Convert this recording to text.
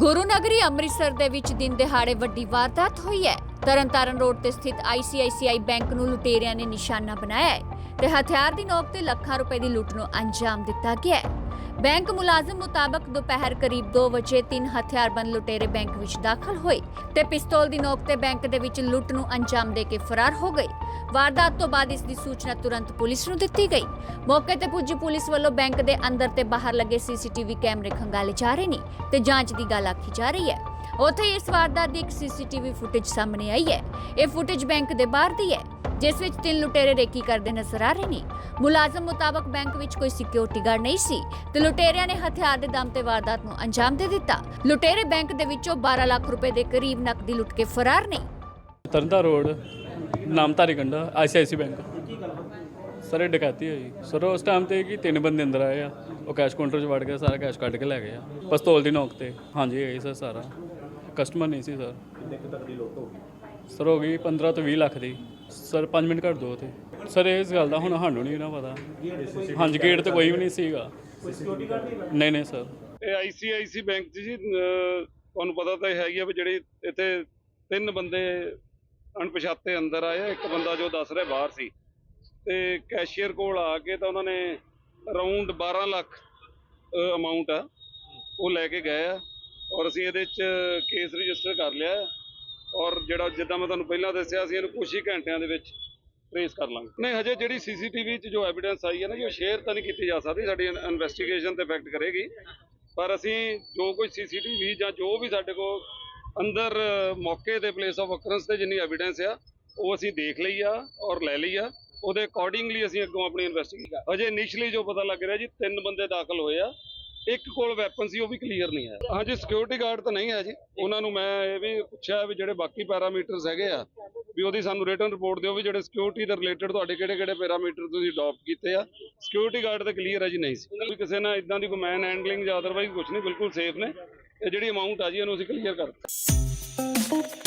ਗੁਰੂ ਨਗਰੀ ਅੰਮ੍ਰਿਤਸਰ ਦੇ ਵਿੱਚ ਦਿਨ ਦਿਹਾੜੇ ਵੱਡੀ ਵਾਰਦਾਤ ਹੋਈ ਹੈ। ਤਰਨਤਾਰਨ ਰੋਡ ਤੇ ਸਥਿਤ ICICI ਬੈਂਕ ਨੂੰ ਲੁਟੇਰਿਆਂ ਨੇ ਨਿਸ਼ਾਨਾ ਬਣਾਇਆ ਹੈ ਤੇ ਹਥਿਆਰ ਦੀ ਨੋਕ ਤੇ ਲੱਖਾਂ ਰੁਪਏ ਦੀ ਲੁੱਟ ਨੂੰ ਅੰਜਾਮ ਦਿੱਤਾ ਗਿਆ ਹੈ। ਬੈਂਕ ਮੁਲਾਜ਼ਮ ਮੁਤਾਬਕ ਦੁਪਹਿਰ ਕਰੀਬ 2 ਵਜੇ ਤਿੰਨ ਹਥਿਆਰਬੰਦ ਲੁਟੇਰੇ ਬੈਂਕ ਵਿੱਚ ਦਾਖਲ ਹੋਏ ਤੇ ਪਿਸਤੌਲ ਦੀ ਨੋਕ ਤੇ ਬੈਂਕ ਦੇ ਵਿੱਚ ਲੁੱਟ ਨੂੰ ਅੰਜਾਮ ਦੇ ਕੇ ਫਰਾਰ ਹੋ ਗਏ। ਵਾਰਦਾਤ ਤੋਂ ਬਾਅਦ ਇਸ ਦੀ ਸੂਚਨਾ ਤੁਰੰਤ ਪੁਲਿਸ ਨੂੰ ਦਿੱਤੀ ਗਈ। ਮੌਕੇ ਤੇ ਪੁੱਜੀ ਪੁਲਿਸ ਵੱਲੋਂ ਬੈਂਕ ਦੇ ਅੰਦਰ ਤੇ ਬਾਹਰ ਲੱਗੇ ਸੀਸੀਟੀਵੀ ਕੈਮਰੇ ਖੰਗਾਲੇ ਜਾ ਰਹੇ ਨੇ ਤੇ ਜਾਂਚ ਦੀ ਗੱਲ ਆਖੀ ਜਾ ਰਹੀ ਹੈ। ਉੱਥੇ ਇਸ ਵਾਰਦਾਤ ਦੀ ਇੱਕ ਸੀਸੀਟੀਵੀ ਫੁਟੇਜ ਸਾਹਮਣੇ ਆਈ ਹੈ। ਇਹ ਫੁਟੇਜ ਬੈਂਕ ਦੇ ਬਾਹਰ ਦੀ ਹੈ। ਜਿਸ ਵਿੱਚ ਤਿੰਨ ਲੁਟੇਰੇ ਰੇਕੀ ਕਰਦੇ ਨਜ਼ਰ ਆ ਰਹੇ ਨੇ। ਮੁਲਾਜ਼ਮ ਮੁਤਾਬਕ ਬੈਂਕ ਵਿੱਚ ਕੋਈ ਸਿਕਿਉਰਿਟੀ ਗਾਰਡ ਨਹੀਂ ਸੀ ਤੇ ਲੁਟੇਰਿਆਂ ਨੇ ਹਥਿਆਰ ਦੇ ਦਮ ਤੇ ਵਾਰਦਾਤ ਨੂੰ ਅੰਜਾਮ ਦੇ ਦਿੱਤਾ। ਲੁਟੇਰੇ ਬੈਂਕ ਦੇ ਵਿੱਚੋਂ 12 ਲੱਖ ਰੁਪਏ ਦੇ ਕਰੀਬ ਨਕਦੀ ਲੁੱਟ ਕੇ ਫਰਾਰ ਨੇ। ਤਰਨਤਾ ਰੋਡ ਨਾਮਧਾਰੀ ਕੰਡਾ ਆਈਸੀਆਈਸੀ ਬੈਂਕ। ਸਰ ਇਹ ਡਕੈਤੀ ਹੋਈ ਸਰ ਉਸ ਟਾਈਮ ਤੇ ਕੀ ਤਿੰਨ ਬੰਦੇ ਅੰਦਰ ਆਏ ਆ। ਉਹ ਕੈਸ਼ ਕਾਊਂਟਰ 'ਚ ਵੜ ਕੇ ਸਾਰਾ ਕੈਸ਼ ਕੱਢ ਕੇ ਲੈ ਗਏ ਆ। ਪਿਸਤੌਲ ਦੀ ਨੋਕ ਤੇ। ਹਾਂਜੀ ਇਹ ਸਰ ਸਾਰਾ। ਕਸਟਮਰ ਨਹੀਂ ਸੀ ਸਰ ਕਿੰਨੇ ਤੱਕ ਦੀ ਲੁੱਟ ਹੋ ਗਈ? ਸਰ ਹੋ ਗਈ 15 ਤੋਂ 20 ਲੱਖ ਦੀ। ਸਰ 5 ਮਿੰਟ ਘੱਟ ਦੋ ਤੇ ਸਰ ਇਸ ਗੱਲ ਦਾ ਹੁਣ ਸਾਨੂੰ ਨਹੀਂ ਨਾ ਪਤਾ। ਹਾਂਜੀ ਗੇਟ ਤੇ ਕੋਈ ਵੀ ਨਹੀਂ ਸੀਗਾ। ਨਹੀਂ ਨਹੀਂ, ਸਰ। ਇਹ ਆਈਸੀਆਈਸੀ ਬੈਂਕ 'ਚ ਜੀ, ਅਹ, ਤੁਹਾਨੂੰ ਪਤਾ ਤਾਂ ਹੈ ਹੀ ਆ ਵੀ ਜਿਹੜੇ ਇੱਥੇ ਤਿੰਨ ਬੰਦੇ ਅਣਪਛਾਤੇ ਅੰਦਰ ਆਏ ਆ। ਇੱਕ ਬੰਦਾ ਜੋ ਦੱਸ ਰਿਹਾ ਬਾਹਰ ਸੀ। ਤੇ ਕੈਸ਼ੀਅਰ ਕੋਲ ਆ ਕੇ ਤਾਂ ਉਹਨਾਂ ਨੇ ਅਰਾਊਂਡ 12 ਲੱਖ ਅਮਾਉਂਟ ਆ, ਉਹ ਲੈ ਕੇ ਗਏ ਆ। ਔਰ ਅਸੀਂ ਇਹਦੇ 'ਚ ਕੇਸ ਰਜਿਸਟਰ ਕਰ ਲਿਆ। ਹੈ ਔਰ ਜਿਹੜਾ ਜਿੱਦਾਂ ਮੈਂ ਤੁਹਾਨੂੰ ਪਹਿਲਾਂ ਦੱਸਿਆ ਸੀ, ਇਹਨੂੰ ਕੁਝ ਹੀ ਘੰਟਿਆਂ ਦੇ ਵਿੱਚ ਟ੍ਰੇਸ ਕਰ ਲਾਂਗੇ। ਨਹੀਂ, ਹਜੇ ਜਿਹੜੀ ਸੀਸੀਟੀਵੀ 'ਚ ਜੋ ਐਵੀਡੈਂਸ ਆਈ ਹੈ ਨਾ ਜੀ ਉਹ ਸ਼ੇਅਰ ਤਾਂ ਨਹੀਂ ਕੀਤੀ ਜਾ ਸਕਦੀ, ਸਾਡੀ ਇਨਵੈਸਟੀਗੇਸ਼ਨ ਤੇ ਇਫੈਕਟ ਕਰੇਗੀ। ਪਰ ਅਸੀਂ ਜੋ ਕੋਈ ਸੀਸੀਟੀਵੀ ਜਾਂ ਜੋ ਵੀ ਸਾਡੇ ਕੋਲ ਅੰਦਰ ਮੌਕੇ ਤੇ ਪਲੇਸ ਆਫ ਅਕਰੈਂਸ ਤੇ ਜਿੰਨੀ ਐਵੀਡੈਂਸ ਆ, ਉਹ ਅਸੀਂ ਦੇਖ ਲਈ ਆ ਔਰ ਲੈ ਲਈ ਆ। ਉਹਦੇ ਅਕੋਰਡਿੰਗਲੀ ਅਸੀਂ ਅੱਗੋਂ ਆਪਣੀ ਇਨਵੈਸਟੀਗੇਸ਼ਨ ਹਜੇ ਇਨੀਸ਼ੀਅਲੀ ਜੋ ਪਤਾ ਲੱਗ ਰਿਹਾ ਜੀ, ਤਿੰਨ ਬੰਦੇ ਦਾਖਲ ਹੋਏ ਆ। ਇੱਕ ਕੋਲ ਵੈਪਨ ਸੀ, ਉਹ ਵੀ ਕਲੀਅਰ ਨਹੀਂ ਹੈ। ਹਾਂਜੀ ਸਿਕਿਉਰਿਟੀ ਗਾਰਡ ਤਾਂ ਨਹੀਂ ਹੈ ਜੀ। ਉਹਨਾਂ ਨੂੰ ਮੈਂ ਇਹ ਵੀ ਪੁੱਛਿਆ ਵੀ ਜਿਹੜੇ ਬਾਕੀ ਪੈਰਾਮੀਟਰਸ ਹੈਗੇ ਆ, ਵੀ ਉਹਦੀ ਸਾਨੂੰ ਰਿਟਨ ਰਿਪੋਰਟ ਦਿਓ ਵੀ ਜਿਹੜੇ ਸਿਕਿਉਰਿਟੀ ਦੇ ਰਿਲੇਟਡ ਤੁਹਾਡੇ ਕਿਹੜੇ ਕਿਹੜੇ ਪੈਰਾਮੀਟਰ ਤੁਸੀਂ ਅਡਾਪਟ ਕੀਤੇ ਆ। ਸਿਕਿਉਰਿਟੀ ਗਾਰਡ ਤਾਂ ਕਲੀਅਰ ਹੈ ਜੀ, ਨਹੀਂ ਸੀ। ਵੀ ਕਿਸੇ ਨਾਲ ਇਦਾਂ ਦੀ ਕੋਈ ਮੈਨ ਹੈਂਡਲਿੰਗ ਜਾਂ ਅਦਰਵਾਈਜ਼ ਕੁਝ ਨਹੀਂ, ਬਿਲਕੁਲ ਸੇਫ ਨੇ। ਇਹ ਜਿਹੜੀ ਅਮਾਉਂਟ ਆ ਜੀ, ਇਹਨੂੰ ਅਸੀਂ ਕਲੀਅਰ ਕਰ ਦਿੱਤਾ।